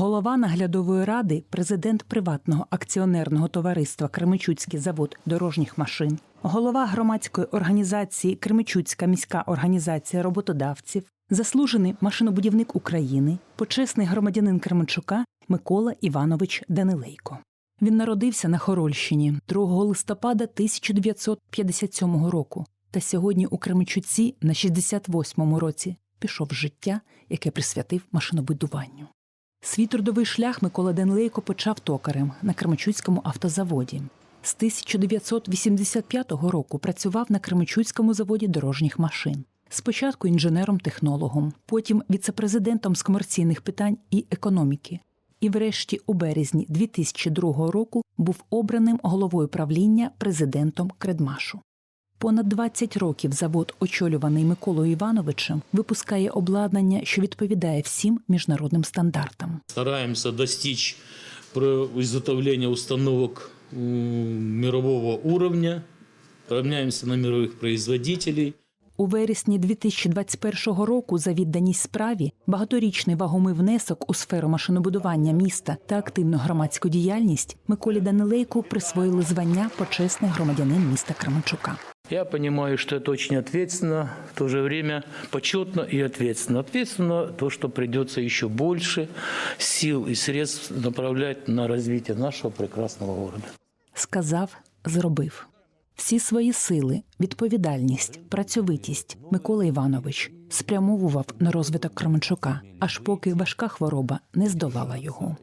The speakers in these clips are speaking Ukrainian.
Голова наглядової ради, президент приватного акціонерного товариства Кременчуцький завод дорожніх машин, голова громадської організації Кременчуцька міська організація роботодавців, заслужений машинобудівник України, почесний громадянин Кременчука Микола Іванович Данилейко. Він народився на Хорольщині 2 листопада 1957 року та сьогодні у Кременчуці на 68-му році пішов життя, яке присвятив машинобудуванню. Свій трудовий шлях Микола Данилейко почав токарем на Кременчуцькому автозаводі. З 1985 року працював на Кременчуцькому заводі дорожніх машин. Спочатку інженером-технологом, потім віцепрезидентом з комерційних питань і економіки. І врешті у березні 2002 року був обраним головою правління президентом Кредмашу. Понад 20 років завод, очолюваний Миколою Івановичем, випускає обладнання, що відповідає всім міжнародним стандартам. Стараемся достичь изготовления установок мирового уровня, равняемся на мировых производителей. У вересні 2021 року за відданість справі, багаторічний вагомий внесок у сферу машинобудування міста та активну громадську діяльність Миколі Данилейку присвоїли звання почесний громадянин міста Кременчука. Я понимаю, что это очень ответственно, в то же время почетно и ответственно. Ответственно то, что придется еще больше сил и средств направлять на развитие нашего прекрасного города. Сказав, зробив. Всі свої сили, відповідальність, працьовитість Микола Іванович спрямовував на розвиток Кременчука, аж поки важка хвороба не здолала його.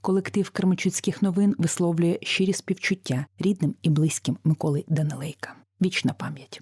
Колектив Кременчуцьких новин висловлює щирі співчуття рідним і близьким Миколи Данилейка. Вічна пам'ять.